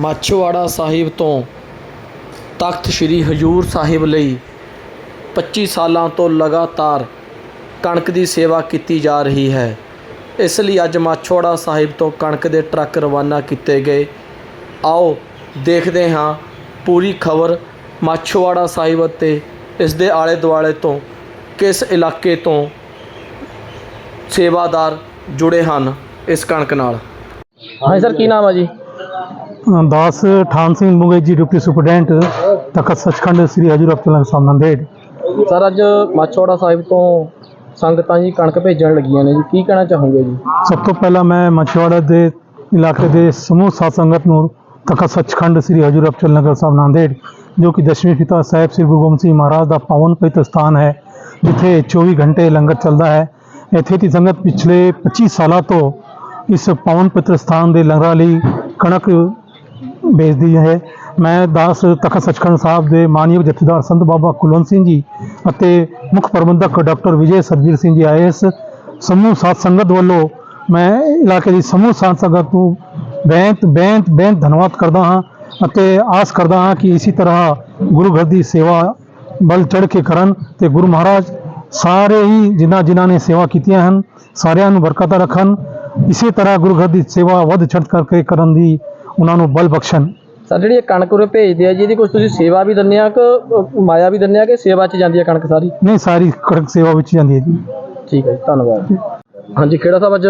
ਮਾਛੋਵਾੜਾ ਸਾਹਿਬ ਤੋਂ ਤਖਤ ਸ੍ਰੀ ਹਜੂਰ ਸਾਹਿਬ ਲਈ 25 ਸਾਲਾਂ ਤੋਂ ਲਗਾਤਾਰ ਕਣਕ ਦੀ ਸੇਵਾ ਕੀਤੀ ਜਾ ਰਹੀ ਹੈ। ਇਸ ਲਈ ਅੱਜ ਮਾਛੋਵਾੜਾ ਸਾਹਿਬ ਤੋਂ ਕਣਕ ਦੇ ਟਰੱਕ ਰਵਾਨਾ ਕੀਤੇ ਗਏ। ਆਓ ਦੇਖਦੇ ਹਾਂ ਪੂਰੀ ਖਬਰ ਮਾਛੋਵਾੜਾ ਸਾਹਿਬ ਅਤੇ ਇਸ ਦੇ ਆਲੇ ਦੁਆਲੇ ਤੋਂ ਕਿਸ ਇਲਾਕੇ ਤੋਂ ਸੇਵਾਦਾਰ ਜੁੜੇ ਹਨ ਇਸ ਕਣਕ ਨਾਲ। ਹਾਂ ਸਰ, ਕੀ ਨਾਮ ਹੈ ਜੀ? ਦਾਸ ਠਾਨ ਸਿੰਘ ਮੁੰਗੇ ji deputy superintendent Takht Sachkhand Sri Hazur Abdullah Sahib Nanded sir ਅੱਜ ਮਾਛੋੜਾ ਸਾਹਿਬ ਤੋਂ ਸੰਗਤਾਂ ਜੀ ਕਣਕ ਭੇਜਣ ਲੱਗੀਆਂ ਨੇ ਜੀ ਕੀ ਕਹਿਣਾ ਚਾਹੋਗੇ ਜੀ ਸਭ ਤੋਂ ਪਹਿਲਾਂ ਮੈਂ ਮਛਵਾੜਾ ਦੇ ਇਲਾਕੇ ਦੇ ਸਮੂਹ ਸਾਧ ਸੰਗਤ ਨੂੰ ਤਖਤ ਸੱਚਖੰਡ ਸ੍ਰੀ ਹਜੂਰ ਅਬਦੁੱਲਾ ਸਾਹਿਬ ਨੰਦੇੜ ਜੋ ਕਿ ਦਸ਼ਮੇਂ ਪਿਤਾ ਸਾਹਿਬ ਸ੍ਰੀ ਗੁਰੂ ਗੋਬਿੰਦ ਸਿੰਘ ਮਹਾਰਾਜ ਦਾ ਪਾਵਨ ਪਵਿੱਤਰ ਸਥਾਨ ਹੈ ਜਿੱਥੇ 24 ਘੰਟੇ ਲੰਗਰ ਚੱਲਦਾ ਹੈ ਇੱਥੇ ਦੀ ਸੰਗਤ ਪਿਛਲੇ 25 ਸਾਲਾਂ ਤੋਂ ਇਸ ਪਾਵਨ ਪਵਿੱਤਰ ਸਥਾਨ ਦੇ ਲੰਗਰਾਂ ਲਈ ਕਣਕ ਭੇਜਦੀ ਹੈ। ਮੈਂ ਦਾਸ ਤਖਤ ਸੱਚਖੰਡ ਸਾਹਿਬ ਦੇ ਮਾਨਯੋਗ ਜਥੇਦਾਰ ਸੰਤ ਬਾਬਾ ਕੁਲਵੰਤ ਸਿੰਘ ਜੀ ਅਤੇ ਮੁੱਖ ਪ੍ਰਬੰਧਕ ਡਾਕਟਰ ਵਿਜੇ ਸਰਬੀਰ ਸਿੰਘ ਜੀ ਆਈਐਸ ਸਮੂਹ ਸਾਥ ਸੰਗਤ ਵੱਲੋਂ ਮੈਂ ਇਲਾਕੇ ਦੀ ਸਮੂਹ ਸਾਥ ਸੰਗਤ ਨੂੰ ਬੇਨਤ ਬੇਨਤ ਬੇਨਤ ਧੰਨਵਾਦ ਕਰਦਾ ਹਾਂ ਅਤੇ ਆਸ ਕਰਦਾ ਹਾਂ ਕਿ ਇਸੇ ਤਰ੍ਹਾਂ ਗੁਰੂ ਘਰ ਦੀ ਸੇਵਾ ਬਲ ਚੜ੍ਹ ਕੇ ਕਰਨ ਤੇ ਗੁਰੂ ਮਹਾਰਾਜ ਸਾਰੇ ਹੀ ਜਿਨ੍ਹਾਂ ਜਿਨ੍ਹਾਂ ਨੇ ਸੇਵਾ ਕੀਤੀਆਂ ਹਨ, ਸਾਰਿਆਂ ਨੂੰ ਬਰਕਤਾਂ ਰੱਖਣ। ਇਸੇ ਤਰ੍ਹਾਂ ਗੁਰੂ ਘਰ ਦੀ ਸੇਵਾ ਵੱਧ ਚੜ੍ਹ ਕਰਕੇ ਕਰਨ ਦੀ ਉਹਨਾਂ ਨੂੰ ਬਲ ਬਖਸ਼ਣ। ਸਰ ਜਿਹੜੀ ਇਹ ਕਣਕ ਉਰੇ ਭੇਜਦੇ ਆ ਜੀ ਇਹਦੀ ਕੁਝ ਤੁਸੀਂ ਸੇਵਾ ਵੀ ਦਿੰਦੇ ਆ ਕਿ ਅ, ਮਾਇਆ ਵੀ ਦਿੰਦੇ ਆ ਕਿ ਸੇਵਾ 'ਚ ਜਾਂਦੀ ਆ ਕਣਕ ਸਾਰੀ? ਨਹੀਂ ਸਾਰੀ ਕੜਕ ਸੇਵਾ ਵਿੱਚ ਜਾਂਦੀ ਹੈ ਜੀ। ਠੀਕ ਹੈ ਜੀ ਧੰਨਵਾਦ। ਹਾਂਜੀ ਖੇੜਾ ਸਾਹਿਬ ਅੱਜ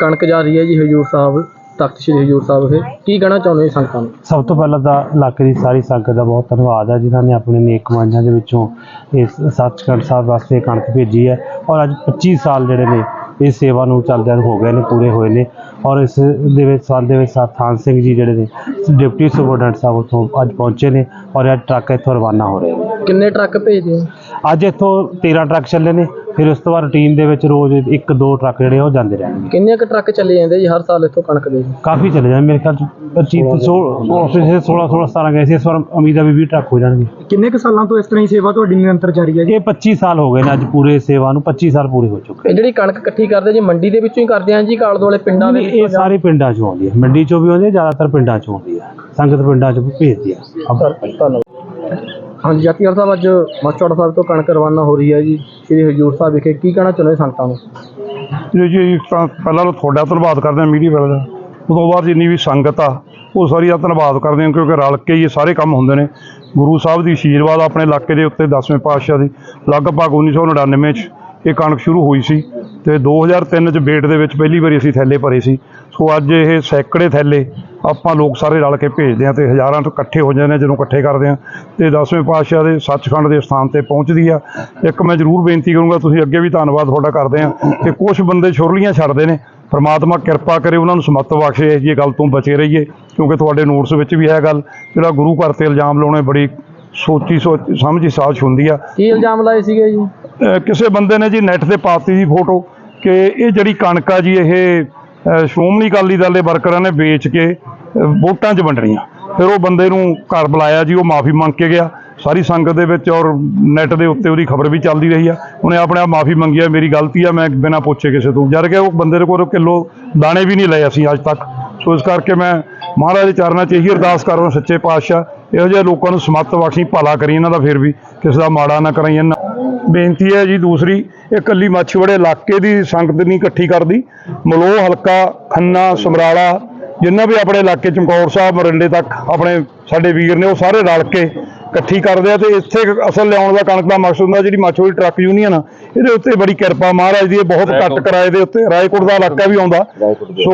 ਕਣਕ ਜਾ ਰਹੀ ਹੈ ਜੀ ਹਜੂਰ ਸਾਹਿਬ ਤਖਤ ਸ੍ਰੀ ਹਜੂਰ ਸਾਹਿਬ ਵਿਖੇ? ਕੀ ਕਹਿਣਾ ਚਾਹੁੰਦੇ ਹੋ ਸੰਗਤਾਂ ਨੂੰ? ਸਭ ਤੋਂ ਪਹਿਲਾਂ ਤਾਂ ਇਲਾਕੇ ਦੀ ਸਾਰੀ ਸੰਗਤ ਦਾ ਬਹੁਤ ਧੰਨਵਾਦ ਹੈ ਜਿਨ੍ਹਾਂ ਨੇ ਆਪਣੇ ਨੇਕ ਕਮਾਈਆਂ ਦੇ ਵਿੱਚੋਂ ਇਸ ਸੱਚਖੰਡ ਸਾਹਿਬ ਵਾਸਤੇ ਕਣਕ ਭੇਜੀ ਹੈ। ਔਰ ਅੱਜ 25 ਸਾਲ ਜਿਹੜੇ ਨੇ ਇਸ ਸੇਵਾ ਨੂੰ ਚੱਲਦਿਆਂ ਹੋ ਗਏ ਨੇ, ਪੂਰੇ ਹੋਏ ਨੇ। ਔਰ ਇਸ ਦੇ ਵਿੱਚ ਸੰਨ ਦੇ ਵਿੱਚ ਸਰਥਾਨ ਸਿੰਘ ਜੀ ਜਿਹੜੇ ਨੇ, ਡਿਪਟੀ ਸੁਪਰਡੈਂਟ ਸਾਹਿਬ ਉੱਥੋਂ ਅੱਜ ਪਹੁੰਚੇ ਨੇ। ਔਰ ਇਹ ਟਰੱਕ ਇੱਥੋਂ ਰਵਾਨਾ ਹੋ ਰਹੇ ਨੇ। ਕਿੰਨੇ ਟਰੱਕ ਭੇਜਦੇ ਆ? ਅੱਜ ਇੱਥੋਂ 13 ਟਰੱਕ ਚੱਲੇ ਨੇ ਫਿਰ ਉਸ ਤੋਂ ਬਾਅਦ ਰੂਟੀਨ ਦੇ ਵਿੱਚ ਰੋਜ਼ ਇੱਕ ਦੋ ਟਰੱਕ ਜਿਹੜੇ ਆ ਉਹ ਜਾਂਦੇ ਰਹਿਣਗੇ। ਕਿੰਨੇ ਕੁ ਟਰੱਕ ਚੱਲੇ ਜਾਂਦੇ ਜੀ ਹਰ ਸਾਲ ਇੱਥੋਂ ਕਣਕ ਦੇ? ਕਾਫੀ ਚਲੇ ਜਾਂਦੇ ਮੇਰੇ ਖਿਆਲ ਚ 25 16 16 16 17 ਗਏ ਸੀ ਇਸ ਵਾਰ ਉਮੀਦ ਆ ਵੀ 20 ਟਰੱਕ ਹੋ ਜਾਣਗੇ। ਕਿੰਨੇ ਕੁ ਸਾਲਾਂ ਤੋਂ ਇਸ ਤਰ੍ਹਾਂ ਹੀ ਸੇਵਾ ਤੁਹਾਡੀ ਨਿਰੰਤਰ ਜਾਰੀ ਹੈ ਜੀ? ਇਹ 25 ਸਾਲ ਹੋ ਗਏ ਨੇ ਅੱਜ ਪੂਰੇ ਸੇਵਾ ਨੂੰ 25 ਸਾਲ ਪੂਰੇ ਹੋ ਚੁੱਕੇ ਇਹ ਜਿਹੜੀ ਕਣਕ ਇਕੱਠੀ ਕਰਦੇ ਜੀ ਮੰਡੀ ਦੇ ਵਿੱਚੋਂ ਹੀ ਕਰਦੇ ਆ ਜੀ ਕਾਲ ਦੁਆਲੇ ਪਿੰਡਾਂ ਦੇ ਇਹ ਸਾਰੇ ਪਿੰਡਾਂ ਚੋਂ ਆਉਂਦੀ ਹੈ। ਮੰਡੀ ਚੋਂ ਵੀ ਆਉਂਦੀ ਹੈ ਜ਼ਿਆਦਾਤਰ ਪਿੰਡਾਂ ਚੋਂ ਆਉਂਦੀ ਹੈ। ਸੰਗਤ ਪਿੰਡਾਂ ਚੋਂ ਵੀ ਭੇਜਦੀ ਹੈ। ਧੰਨਵਾਦ। ਹਾਂਜੀ ਜਤੀਰ ਸਾਹਿਬ, ਅੱਜ ਮਾਚੋੜਾ ਸਾਹਿਬ ਤੋਂ ਕਣਕ ਰਵਾਨਾ ਹੋ ਰਹੀ ਹੈ ਜੀ। ਸ੍ਰੀ ਹਜੂਰ ਸਾਹਿਬ ਵਿਖੇ ਕੀ ਕਹਿਣਾ ਚਾਹੁੰਦੇ ਸੰਗਤਾਂ ਨੂੰ? ਜੀ ਜੀ, ਇਸ ਪਹਿਲਾਂ ਤਾਂ ਤੁਹਾਡਾ ਧੰਨਵਾਦ ਕਰਦੇ ਹਾਂ ਮੀਡੀਆ ਵਾਲਿਆਂ ਦਾ। ਉਸ ਤੋਂ ਬਾਅਦ ਜਿੰਨੀ ਵੀ ਸੰਗਤ ਆ, ਉਹ ਸਾਰੀ ਦਾ ਧੰਨਵਾਦ ਕਰਦੇ ਹਾਂ ਕਿਉਂਕਿ ਰਲ ਕੇ ਹੀ ਇਹ ਸਾਰੇ ਕੰਮ ਹੁੰਦੇ ਨੇ। ਗੁਰੂ ਸਾਹਿਬ ਦੀ ਆਸ਼ੀਰਵਾਦ ਆਪਣੇ ਇਲਾਕੇ ਦੇ ਉੱਤੇ 10ਵੇਂ ਪਾਤਸ਼ਾਹ ਦੀ। ਲਗਭਗ 1999 ਚ ਇਹ ਕਣਕ ਸ਼ੁਰੂ ਹੋਈ ਸੀ। ਤੇ 2003 ਚ ਬੇਟ ਦੇ ਵਿੱਚ ਪਹਿਲੀ ਵਾਰੀ ਅਸੀਂ ਥੈਲੇ ਭਰੇ ਸੀ। ਸੋ ਅੱਜ ਇਹ ਸੈਂਕੜੇ ਥੈਲੇ ਆਪਾਂ ਲੋਕ ਸਾਰੇ ਰਲ ਕੇ ਭੇਜਦੇ ਆ ਤੇ ਹਜ਼ਾਰਾਂ ਤੋਂ ਇਕੱਠੇ ਹੋ ਜਾਂਦੇ ਆ ਜਦੋਂ ਇਕੱਠੇ ਕਰਦੇ ਆ ਤੇ 10ਵੇਂ ਪਾਤਸ਼ਾਹ ਦੇ ਸੱਚਖੰਡ ਦੇ ਸਥਾਨ ਤੇ ਪਹੁੰਚਦੀ ਆ। ਇੱਕ ਮੈਂ ਜ਼ਰੂਰ ਬੇਨਤੀ ਕਰੂੰਗਾ ਤੁਸੀਂ ਅੱਗੇ ਵੀ ਧੰਨਵਾਦ ਤੁਹਾਡਾ ਕਰਦੇ ਆ ਕਿ ਕੁਝ ਬੰਦੇ ਛੁਰਲੀਆਂ ਛੱਡਦੇ ਨੇ। ਪ੍ਰਮਾਤਮਾ ਕਿਰਪਾ ਕਰੇ ਉਹਨਾਂ ਨੂੰ ਸਮੱਤ ਬਖਸ਼ੇ ਇਹ ਜੀ ਗੱਲ ਤੋਂ ਬਚੇ ਰਹੀਏ ਕਿਉਂਕਿ ਤੁਹਾਡੇ ਨੋਟਸ ਵਿੱਚ ਵੀ ਹੈ ਗੱਲ ਜਿਹੜਾ ਗੁਰੂ ਘਰ ਤੇ ਇਲਜ਼ਾਮ ਲਾਉਣੇ ਬੜੀ ਸੋਚੀ ਸੋਚ ਸਮਝੀ ਸਾਜ਼ ਹੁੰਦੀ ਆ। ਕੀ ਇਲਜ਼ਾਮ ਲਾਏ ਸੀਗੇ ਜੀ? ਕਿਸੇ ਬੰਦੇ ਨੇ ਜੀ ਨੈਟ ਤੇ ਪਾਤੀ ਜੀ ਫੋਟੋ ਕਿ ਇਹ ਜਿਹੜੀ ਕਣਕ ਆ ਜੀ, ਇਹ ਸ਼੍ਰੋਮਣੀ ਅਕਾਲੀ ਦਲ ਦੇ ਵਰਕਰਾਂ ਨੇ ਵੇਚ ਕੇ ਵੋਟਾਂ 'ਚ ਵੰਡਣੀਆਂ। ਫਿਰ ਉਹ ਬੰਦੇ ਨੂੰ ਘਰ ਬੁਲਾਇਆ ਜੀ, ਉਹ ਮਾਫੀ ਮੰਗ ਕੇ ਗਿਆ। ਸਾਰੀ ਸੰਗਤ ਦੇ ਵਿੱਚ ਔਰ ਨੈਟ ਦੇ ਉੱਤੇ ਉਹਦੀ ਖਬਰ ਵੀ ਚੱਲਦੀ ਰਹੀ ਆ। ਉਹਨੇ ਆਪਣੇ ਆਪ ਮਾਫੀ ਮੰਗੀ ਆ, ਮੇਰੀ ਗਲਤੀ ਆ, ਮੈਂ ਬਿਨਾਂ ਪੁੱਛੇ ਕਿਸੇ ਤੋਂ। ਜਦ ਕਿ ਉਹ ਬੰਦੇ ਦੇ ਕੋਲ ਕਿਲੋ ਦਾਣੇ ਵੀ ਨਹੀਂ ਲਏ ਅਸੀਂ ਅੱਜ ਤੱਕ। ਸੋ ਇਸ ਕਰਕੇ ਮੈਂ ਮਹਾਰਾਜ ਦੇ ਚਰਨਾਂ 'ਚ ਇਹੀ ਅਰਦਾਸ ਕਰਦਾ ਸੱਚੇ ਪਾਤਸ਼ਾਹ। ਇਹੋ ਜਿਹੇ ਲੋਕਾਂ ਨੂੰ ਸਮੱਤ ਬਖਸ਼ੀ, ਭਲਾ ਕਰੀ ਇਹਨਾਂ ਦਾ ਫਿਰ ਵੀ। ਕਿਸੇ ਦਾ ਮਾੜਾ ਨਾ ਕਰਾਈ ਇਹਨਾਂ ਬੇਨਤੀ ਹੈ ਜੀ ਦੂਸਰੀ ਇਹ ਕੱਲੀ ਮਾਛੀਵਾੜੇ ਇਲਾਕੇ ਦੀ ਸੰਗਤ ਨਹੀਂ ਇਕੱਠੀ ਕਰਦੀ। ਮਲੋਹ ਹਲਕਾ ਖੰਨਾ ਸਮਰਾਲਾ ਜਿੰਨਾ ਵੀ ਆਪਣੇ ਇਲਾਕੇ ਚਮਕੌਰ ਸਾਹਿਬ ਮਰਿੰਡੇ ਤੱਕ ਆਪਣੇ ਸਾਡੇ ਵੀਰ ਨੇ ਉਹ ਸਾਰੇ ਰਲ ਕੇ ਇਕੱਠੀ ਕਰਦੇ ਆ ਤੇ ਇੱਥੇ ਅਸਲ ਲਿਆਉਣ ਦਾ ਕਣਕ ਦਾ ਮਕਸਦ ਹੁੰਦਾ ਜਿਹੜੀ ਮਾਛੀਵਾੜੀ ਟਰੱਕ ਯੂਨੀਅਨ ਆ ਇਹਦੇ ਉੱਤੇ ਬੜੀ ਕਿਰਪਾ ਮਹਾਰਾਜ ਦੀ ਇਹ ਬਹੁਤ ਘੱਟ ਕਿਰਾਏ ਦੇ ਉੱਤੇ ਰਾਏਕੋਟ ਦਾ ਇਲਾਕਾ ਵੀ ਆਉਂਦਾ। ਸੋ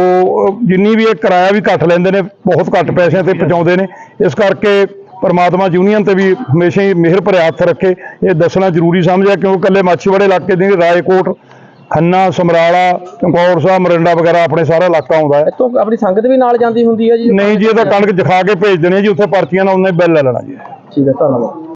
ਜਿੰਨੀ ਵੀ ਇਹ ਕਿਰਾਇਆ ਵੀ ਘੱਟ ਲੈਂਦੇ ਨੇ ਬਹੁਤ ਘੱਟ ਪੈਸਿਆਂ ਤੇ ਪਹੁੰਚਾਉਂਦੇ ਨੇ। ਇਸ ਕਰਕੇ ਪਰਮਾਤਮਾ ਯੂਨੀਅਨ ਤੇ ਵੀ ਹਮੇਸ਼ਾ ਹੀ ਮਿਹਰ ਭਰਿਆ ਹੱਥ ਰੱਖੇ। ਇਹ ਦੱਸਣਾ ਜ਼ਰੂਰੀ ਸਮਝਿਆ ਕਿਉਂਕਿ ਇਕੱਲੇ ਮਾਛੀਵਾੜੇ ਇਲਾਕੇ ਦੇ ਰਾਏਕੋਟ ਖੰਨਾ ਸਮਰਾਲਾ ਚਮਕੌਰ ਸਾਹਿਬ ਮਰਿੰਡਾ ਵਗੈਰਾ ਆਪਣੇ ਸਾਰਾ ਇਲਾਕਾ ਆਉਂਦਾ ਹੈ। ਇੱਥੋਂ ਆਪਣੀ ਸੰਗਤ ਵੀ ਨਾਲ ਜਾਂਦੀ ਹੁੰਦੀ ਹੈ ਜੀ? ਨਹੀਂ ਜੀ ਇਹ ਤਾਂ ਕਣਕ ਜਖਾ ਕੇ ਭੇਜ ਦੇਣੀ ਜੀ ਉੱਥੇ ਪਰਚੀਆਂ ਨਾਲ ਉਹਨੇ ਬਿੱਲ ਲੈ ਲੈਣਾ ਜੀ। ਠੀਕ ਹੈ ਧੰਨਵਾਦ।